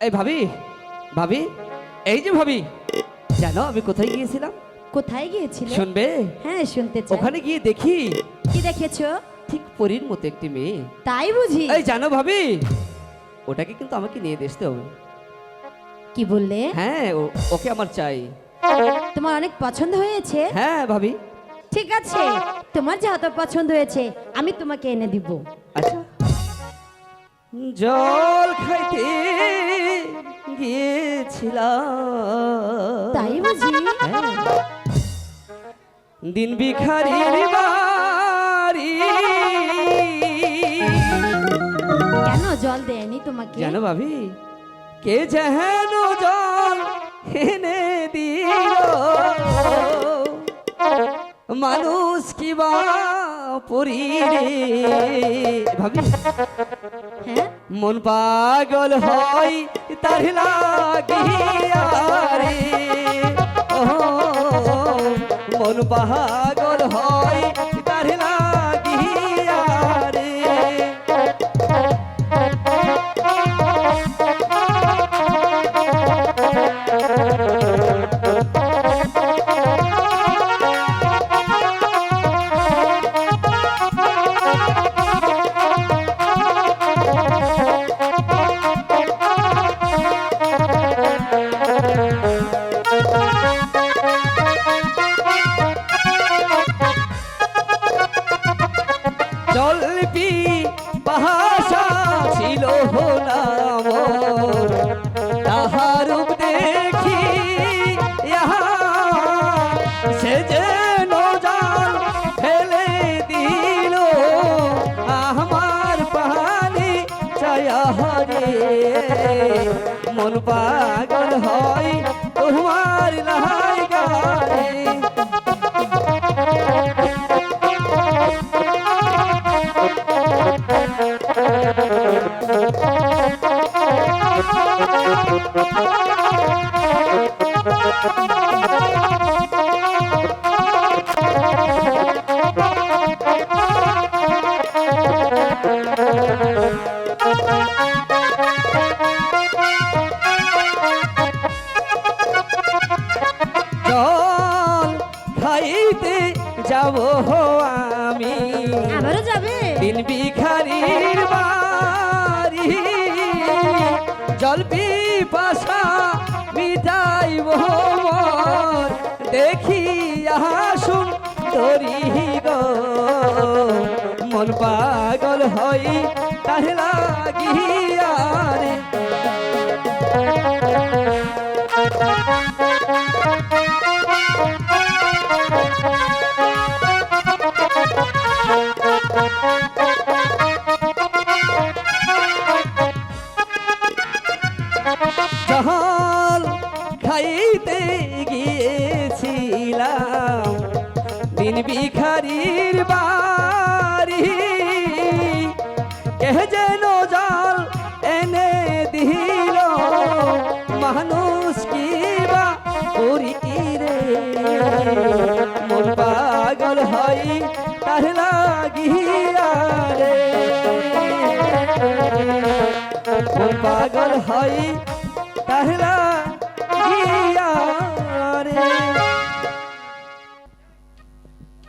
এই ভাবি ভাবি এই যে ভাবি জানো আমি কোথায় গিয়েছিলাম? কোথায় গিয়েছিলে? শুনবে? হ্যাঁ শুনতে চাই। ওখানে গিয়ে দেখি। কি দেখেছ? ঠিক পরীর মতো একটি মেয়ে। তাই বুঝি। এই জানো ভাবি ওটাকে কিন্তু আমাকে নিয়ে দেখতে হবে। কি বললে? হ্যাঁ ওকে আমার চাই। তোমার অনেক পছন্দ হয়েছে? হ্যাঁ ভাবি। ঠিক আছে তোমার যেহেতু পছন্দ হয়েছে আমি তোমাকে এনে দিব। আচ্ছা। জল খাইতে গিয়েছিলাম তাই বুঝি? হ্যাঁ। দিন ভিখারির বাড়ি। কেন জল দেয়নি তোমাকে? জানো ভাবি কে যেন জল এনে দিল? মানুষ কি বা পরি ভাবি হ্যাঁ? মন পাগল হয় তার লাগিয়া মন পাগল হয় তার লাগিয়া ছিল নাম তাহার দেখি সে যেন জাল ফেলে দিল। আমার পানি চায়া মন পাগল হয় তোমার লাই গারে যাব আমি। আবারও যাবে? দিন ভিখারির দেখি আসুন তরি গো মন পাগল হই তার লাগিয়া রে। খাইতে দিন ভিখারির বাড়ি। কে যেন জল এনে দিল, মানুষ কি বা করি রে? মন পাগল হয় তার লাগিয়া রে। মন পাগল হয় তাহলে